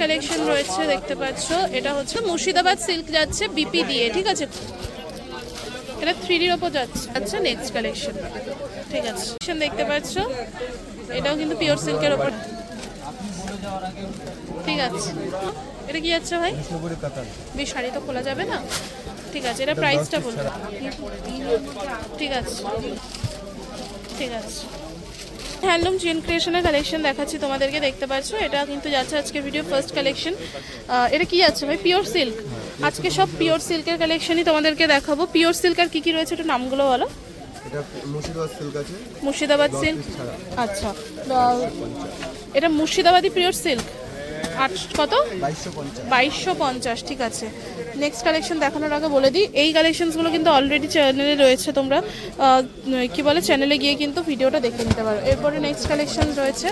Collection রয়েছে, দেখতে পাচ্ছ। এটা হচ্ছে মুর্শিদাবাদ সিল্ক যাচ্ছে, বিপি দিয়ে, ঠিক আছে? এটা থ্রি ডির ওপর যাচ্ছে আচ্ছা নেক্সট কালেকশন ঠিক আছে দেখতে পাচ্ছ। এটাও কিন্তু পিওর সিল্কের ওপর। ঠিক আছে। এটা কি যাচ্ছে ভাই? বেশ শাড়ি তো খোলা যাবে না? ঠিক আছে, এটা প্রাইসটা বলুন। ঠিক আছে। ঠিক আছে। হ্যান্ডলুম চেন ক্রিয়েশনের কালেকশন দেখাচ্ছি তোমাদেরকে দেখতে পাচ্ছ। এটা কিন্তু যাচ্ছে আজকে ভিডিও ফার্স্ট কালেকশন এটা কি আছে ভাই? পিওর সিল্ক আজকে সব পিওর সিল্কের কালেকশনই তোমাদেরকে দেখাবো। পিওর সিল্ক আর কি কি রয়েছে একটু নামগুলো বলো? মুর্শিদাবাদ সিল্ক আছে। মুর্শিদাবাদ সিল্ক আচ্ছা। এটা মুর্শিদাবাদি পিওর সিল্ক আট কত? বাইশশো পঞ্চাশ, ঠিক আছে। নেক্সট কালেকশন দেখানোর আগে বলে দিই, এই কালেকশনসগুলো কিন্তু অলরেডি চ্যানেলে রয়েছে তোমরা। কি বলে চ্যানেলে গিয়ে কিন্তু ভিডিওটা দেখে নিতে পারো। এরপরে নেক্সট কালেকশন রয়েছে।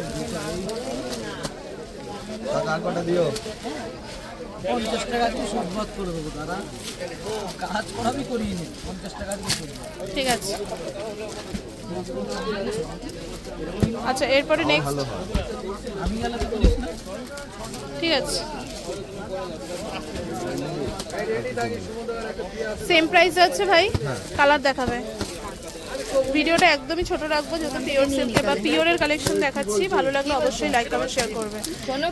ঠিক আছে। আচ্ছা এরপরে নেক্সট ঠিক আছে। সেম প্রাইস আছে ভাই কালার দেখাবে। ভিডিওটা একদমই ছোট রাখব যেহেতু পিওর সিল্কের বা পিওরের কালেকশন দেখাচ্ছি। ভালো লাগলে অবশ্যই লাইক কমেন্ট শেয়ার করবে।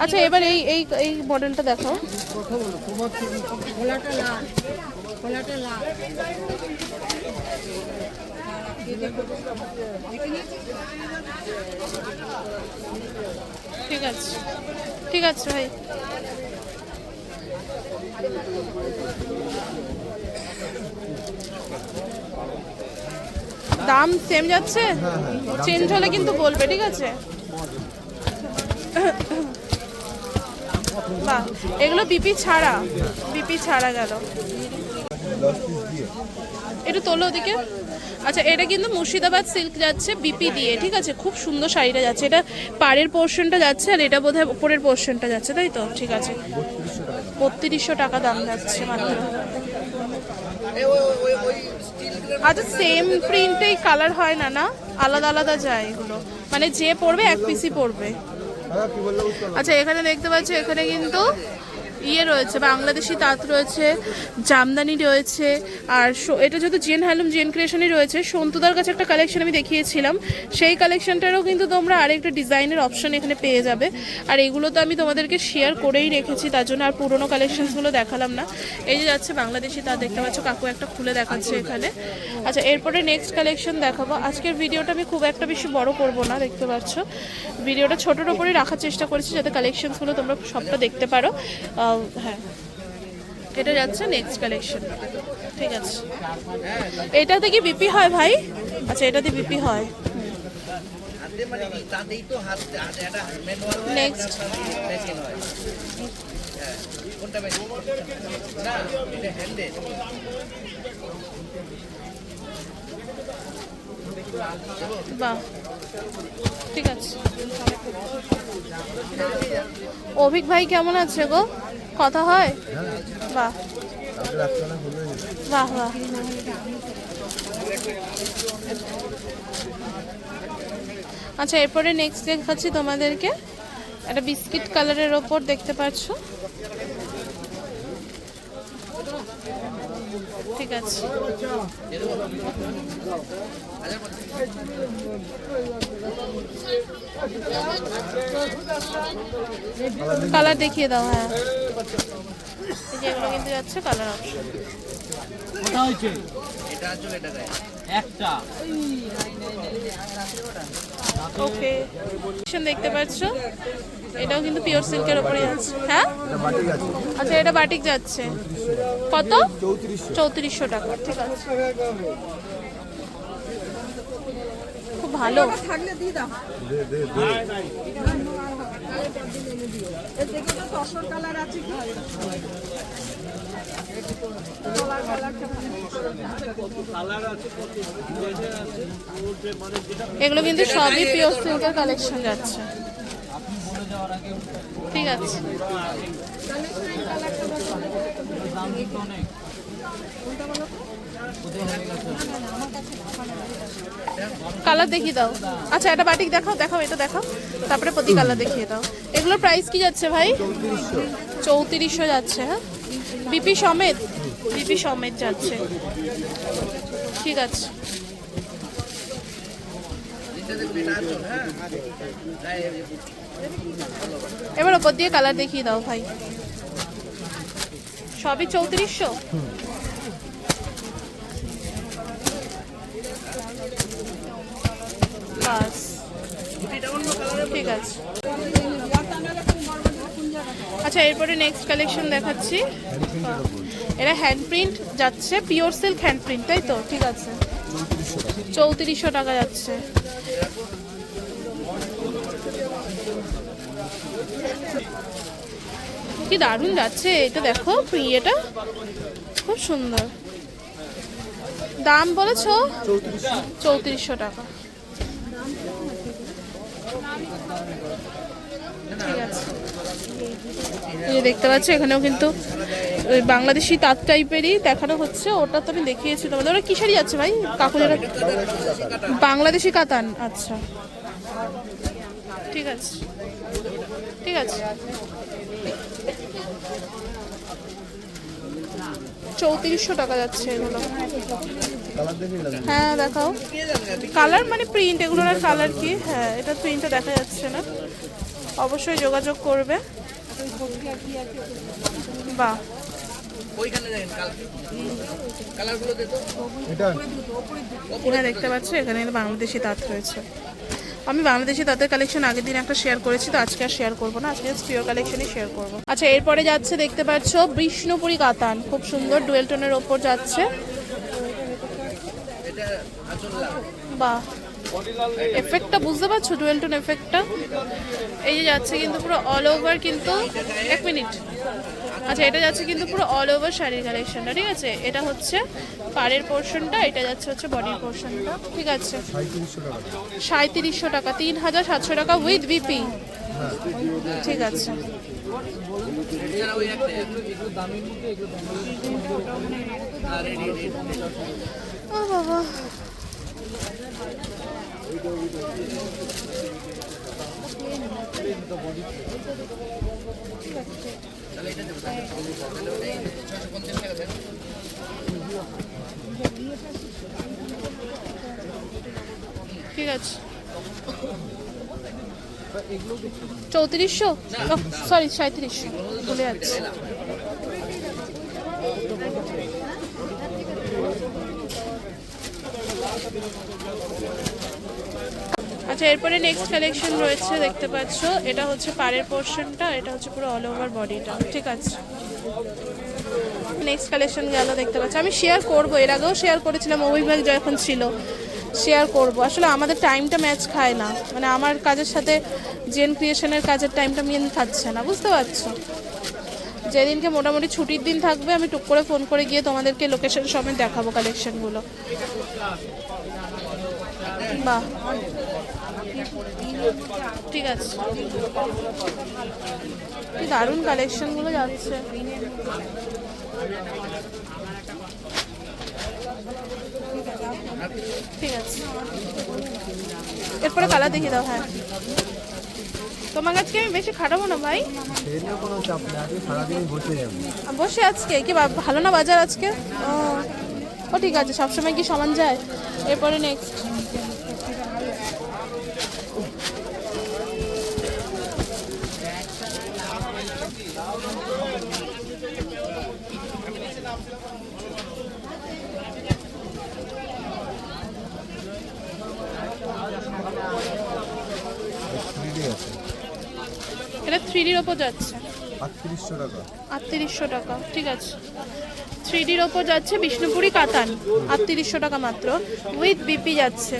আচ্ছা এবার এই এই এই মডেলটা দেখাও। খোলাটা লাল খোলাটা লাল। ঠিক আছে। ঠিক আছে ভাই। দাম সেম যাচ্ছে? চেঞ্জ হলে কিন্তু বলবে। ঠিক আছে? বাহ এগুলো বিপি ছাড়া। বিপি ছাড়া গেল। একটু তোলো ওদিকে। আচ্ছা এটা কিন্তু মুর্শিদাবাদ সিল্ক যাচ্ছে বিপি দিয়ে ঠিক আছে? খুব সুন্দর শাড়িটা যাচ্ছে। এটা পাড়ের পোর্শনটা যাচ্ছে আর এটা বোধহয় উপরের পোর্শনটা যাচ্ছে তাই তো? ঠিক আছে। বত্রিশশো টাকা দাম যাচ্ছে মাত্র। আচ্ছা সেম প্রিন্টেই কালার হয় না না? আলাদা আলাদা যায় এগুলো। মানে যে পড়বে এক পিসি পড়বে আচ্ছা এখানে দেখতে পাচ্ছি এখানে কিন্তু ইয়ে রয়েছে বাংলাদেশি তাঁত রয়েছে জামদানি রয়েছে আর এটা যেহেতু জেন হ্যালুম জেন ক্রিয়েশনই রয়েছে সন্তুদার কাছে একটা কালেকশন আমি দেখিয়েছিলাম। সেই কালেকশনটারও কিন্তু তোমরা আরেকটা ডিজাইনের অপশন এখানে পেয়ে যাবে। আর এগুলো তো আমি তোমাদেরকে শেয়ার করেই রেখেছি তার জন্য আর পুরোনো কালেকশনসগুলো দেখালাম না। এই যে যাচ্ছে বাংলাদেশি তাঁত দেখতে পাচ্ছ কাকু একটা খুলে দেখাচ্ছে এখানে। আচ্ছা এরপরে নেক্সট কালেকশন দেখাবো। আজকের ভিডিওটা আমি খুব একটা বেশি বড় করব না দেখতে পাচ্ছ। ভিডিওটা ছোটোর ওপরেই রাখার চেষ্টা করেছি যাতে কালেকশনসগুলো তোমরা সবটা দেখতে পারো। হ্যাঁ। এটা যাচ্ছে নেক্সট কালেকশন ঠিক আছে। এটাতে কি বিপি হয় ভাই? আচ্ছা এটাতে বিপি হয়। নেক্সট বাহ। ঠিক আছে। অভিক ভাই কেমন আছে গো? কথা হয়? বাহ। আচ্ছা এরপরে নেক্সট দেখাচ্ছি তোমাদেরকে। একটা বিস্কিট কালারের ওপর দেখতে পাচ্ছ। ঠিক আছে। কালার দেখিয়ে দাও হ্যাঁ। যে এগুলো কিন্তু যাচ্ছে কালার অপশন ওকে দেখতে পাচ্ছ? এটাও কিন্তু পিওর সিল্কের ওপরে যাচ্ছে হ্যাঁ? আছে। আচ্ছা এটা বাটিক যাচ্ছে। কত? চৌত্রিশশো টাকা ঠিক আছে। খুব ভালো। থাকলে দিয়ে দাও দে দে দে। এগুলো কিন্তু সবই পিওর সিল্কের কালেকশন যাচ্ছে। ঠিক আছে। কিন্তু অনেক কালার দেখিয়ে দাও। আচ্ছা এটা বাটিক দেখাও দেখাও, এটা দেখাও। তারপরে প্রতি কালার দেখিয়ে দাও। এগুলোর প্রাইস কি যাচ্ছে ভাই? চৌত্রিশশো যাচ্ছে হ্যাঁ? বিপি সমেত? বিপি সমেত যাচ্ছে। ঠিক আছে। এবার ওপর দিয়ে কালার দেখিয়ে দাও ভাই। সবই চৌত্রিশশো? বাস। ঠিক আছে। আচ্ছা এরপরে নেক্সট কালেকশন দেখাচ্ছি। এটা হ্যান্ড প্রিন্ট যাচ্ছে পিওর সিল্ক হ্যান্ড প্রিন্ট তাই তো? ঠিক আছে। চৌত্রিশশো টাকা যাচ্ছে। কি দারুণ যাচ্ছে, এটা দেখো ইয়েটা খুব সুন্দর। দাম বলেছ? চৌত্রিশশো টাকা। এই দেখতে পাচ্ছ, এখানেও কিন্তু ওই বাংলাদেশি তাঁত টাইপেরই দেখানো হচ্ছে। ওটা তো আমি দেখিয়েছি তোমাদের। ওরা কিসেরই আছে ভাই? কাকুরেরা বাংলাদেশি কাতান। আচ্ছা। ঠিক আছে। ঠিক আছে। চৌত্রিশশো টাকা যাচ্ছে এগুলো। হ্যাঁ দেখাও। কালার মানে প্রিন্ট এগুলোর আর কালার কি? হ্যাঁ এটা প্রিন্টটা দেখা যাচ্ছে না। অবশ্যই যোগাযোগ করবে। বাহ। দেখতে পাচ্ছ এখানে বাংলাদেশি তাঁত রয়েছে। আমি বাংলাদেশি তাঁতের কালেকশন আগের দিন একটা শেয়ার করেছি তো আজকে আর শেয়ার করব না। আজকে পিওর কালেকশনই শেয়ার করব। আচ্ছা এরপরে যাচ্ছে দেখতে পাচ্ছ বিষ্ণুপুরি কাতান। খুব সুন্দর ডুয়েল টোনের ওপর যাচ্ছে। বাহ। এফেক্টটা বুঝতে পারছ? ডুয়েল টোন এফেক্টটা এই যে যাচ্ছে কিন্তু পুরো অল ওভার কিন্তু এক মিনিট আচ্ছা এটা যাচ্ছে কিন্তু পুরো অল ওভার শাড়ির কালেকশনটা ঠিক আছে? এটা হচ্ছে পাড়ের পোর্শনটা এটা যাচ্ছে হচ্ছে বডির পোর্শনটা ঠিক আছে? সাঁত্রিশশো টাকা, তিন হাজার সাতশো টাকা উইথ বিপি ঠিক আছে। বাবা। ঠিক আছে। চৌত্রিশশো? সরি সাঁত্রিশশো ভুলে যাচ্ছে। আচ্ছা এরপরে নেক্সট কালেকশন রয়েছে, দেখতে পাচ্ছ। এটা হচ্ছে পাড়ের পোর্শনটা এটা হচ্ছে পুরো অল ওভার বডিটা ঠিক আছে। নেক্সট কালেকশন গেল, দেখতে পাচ্ছ। আমি শেয়ার করব, এর আগেও শেয়ার করেছিলাম অভিভাগ যখন ছিল শেয়ার করব। আসলে আমাদের টাইমটা ম্যাচ খায় না। মানে আমার কাজের সাথে জেন ক্রিয়েশনের কাজের টাইমটা মেন খাচ্ছে না, বুঝতে পারছ? যেদিনকে মোটামুটি ছুটির দিন থাকবে, আমি টুক করে ফোন করে গিয়ে তোমাদেরকে লোকেশন সমেত দেখাবো কালেকশনগুলো বাহ। ঠিক আছে। কি দারুণ কালেকশনগুলো যাচ্ছে। ঠিক আছে। এরপরে কালার দেখিয়ে দাও হ্যাঁ। তোমার কাছকে আমি বেশি খাটাবো না, ভাই। আজকে বসে বসে আজকে? কি ভালো না বাজার আজকে? ও ঠিক আছে, সবসময় কি সমান যায়? এরপরে নেক্সট থ্রি আছে এটা থ্রি ডির ওপর যাচ্ছে। আটত্রিশশো টাকা। আটত্রিশশো টাকা ঠিক আছে। থ্রি ডির ওপর যাচ্ছে বিষ্ণুপুরি কাতান আটত্রিশশো টাকা মাত্র। উইথ বিপি যাচ্ছে।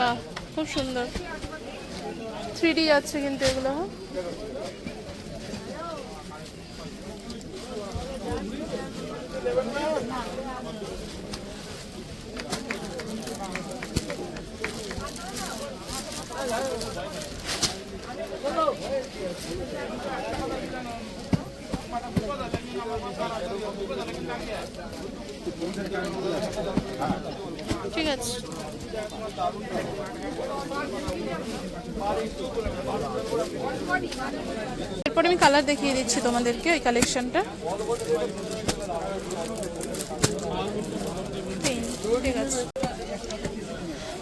বাহ খুব সুন্দর। থ্রি ডি যাচ্ছে কিন্তু এগুলো হ্যাঁ? ঠিক আছে। এরপর আমি কালার দেখিয়ে দিচ্ছি তোমাদেরকে ওই কালেকশনটা ঠিক আছে।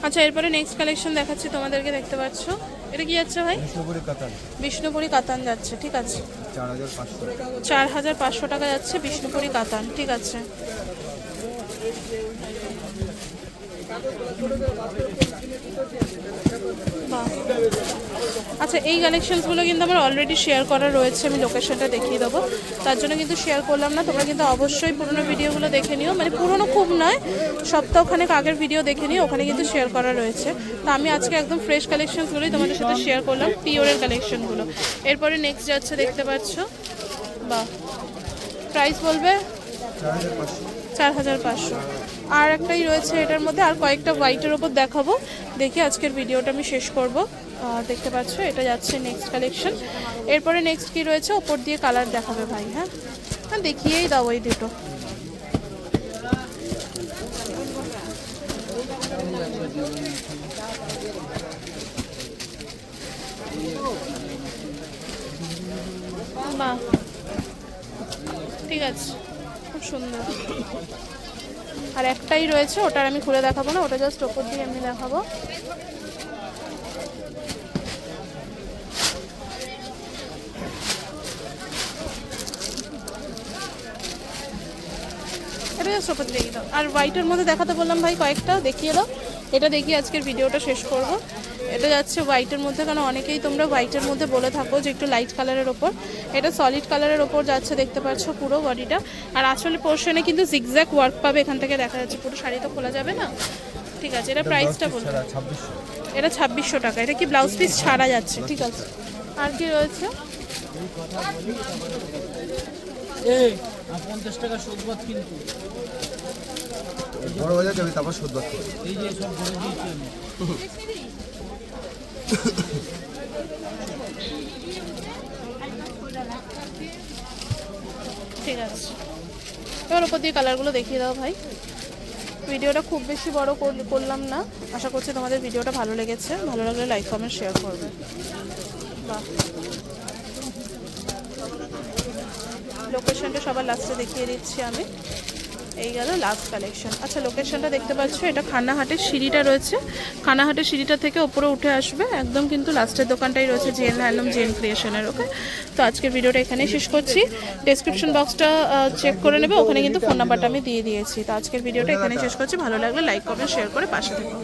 আচ্ছা এরপরে নেক্সট কালেকশন দেখাচ্ছি তোমাদেরকে দেখতে পাচ্ছ? এটা কি যাচ্ছে ভাই? বিষ্ণুপুরি কাতান। বিষ্ণুপুরি কাতান যাচ্ছে ঠিক আছে। চার হাজার পাঁচশো টাকা যাচ্ছে বিষ্ণুপুরি কাতান ঠিক আছে। আচ্ছা এই কালেকশনসগুলো কিন্তু আমার অলরেডি শেয়ার করা রয়েছে, আমি লোকেশনটা দেখিয়ে দেবো। তার জন্য কিন্তু শেয়ার করলাম না, তোমরা কিন্তু অবশ্যই পুরোনো ভিডিওগুলো দেখে নিও। মানে পুরোনো খুব নয়, সপ্তাহখানেক আগের ভিডিও দেখে নিও, ওখানে কিন্তু শেয়ার করা রয়েছে। তো আমি আজকে একদম ফ্রেশ কালেকশনসগুলোই তোমাদের সাথে শেয়ার করলাম পিওরের কালেকশনগুলো এরপরে নেক্সট যাচ্ছে, দেখতে পাচ্ছ। বাহ। প্রাইস বলবে? চার হাজার পাঁচশো। আর একটাই রয়েছে, এটার মধ্যে আর কয়েকটা হোয়াইটের ওপর দেখাবো। দেখি আজকের ভিডিওটা আমি শেষ করব। দেখতে পাচ্ছ, এটা যাচ্ছে নেক্সট কালেকশন এরপরে নেক্সট কি রয়েছে? ওপর দিয়ে কালার দেখাবে ভাই হ্যাঁ? হ্যাঁ দেখিয়েই দাও ওই দুটো। ঠিক আছে। খুব সুন্দর। আর একটাই রয়েছে, ওটার আমি খুলে দেখাবো না, ওটা জাস্ট ওপর দিয়ে আমি দেখাবো। এটা জাস্ট ওপর দিয়ে দাও আর হোয়াইটের মধ্যে দেখাতে বললাম ভাই কয়েকটা, দেখিয়ে দাও। এটা দেখি আজকের ভিডিওটা শেষ করব। এটা যাচ্ছে হোয়াইটের মধ্যে কারণ অনেকেই তোমরা হোয়াইটের মধ্যে বলে থাকো যে একটু লাইট কালারের ওপর। এটা সলিড কালারের ওপর যাচ্ছে দেখতে পাচ্ছ পুরো বডিটা আর আসলে পোর্শনে কিন্তু জিগজ্যাক ওয়ার্ক পাবে এখান থেকে দেখা যাচ্ছে পুরো শাড়ি তো খোলা যাবে না? ঠিক আছে এটা প্রাইসটা বলুন ছাড়া এটা ছাব্বিশশো টাকা এটা কি ব্লাউজ পিস ছাড়া যাচ্ছে? ঠিক আছে। আর কি রয়েছে? পঞ্চাশ টাকা কিন্তু। বড় বাজার যাবে তারপর শোধ আমি ঠিক আছে। এবার ওপর দিয়ে কালারগুলো দেখিয়ে দাও ভাই। ভিডিওটা খুব বেশি বড় করলাম না। আশা করছি তোমাদের ভিডিওটা ভালো লেগেছে। ভালো লাগলে লাইক কমেন্ট শেয়ার করবে। লোকেশনটা সবার লাস্টে দেখিয়ে দিচ্ছি আমি। এই গেল লাস্ট কালেকশন আচ্ছা লোকেশনটা দেখতে পাচ্ছ, এটা খানাহাটের সিঁড়িটা রয়েছে। খানাহাটের সিঁড়িটা থেকে ওপরে উঠে আসবে, একদম কিন্তু লাস্টের দোকানটাই রয়েছে জেন হ্যান্ডলুম জেন ক্রিয়েশনের ওকে তো আজকের ভিডিওটা এখানেই শেষ করছি। ডেসক্রিপশন বক্সটা চেক করে নেবে, ওখানে কিন্তু ফোন নাম্বারটা আমি দিয়ে দিয়েছি। তো আজকের ভিডিওটা এখানেই শেষ করছি। ভালো লাগলে লাইক কমেন্ট শেয়ার করে পাশে থেকো।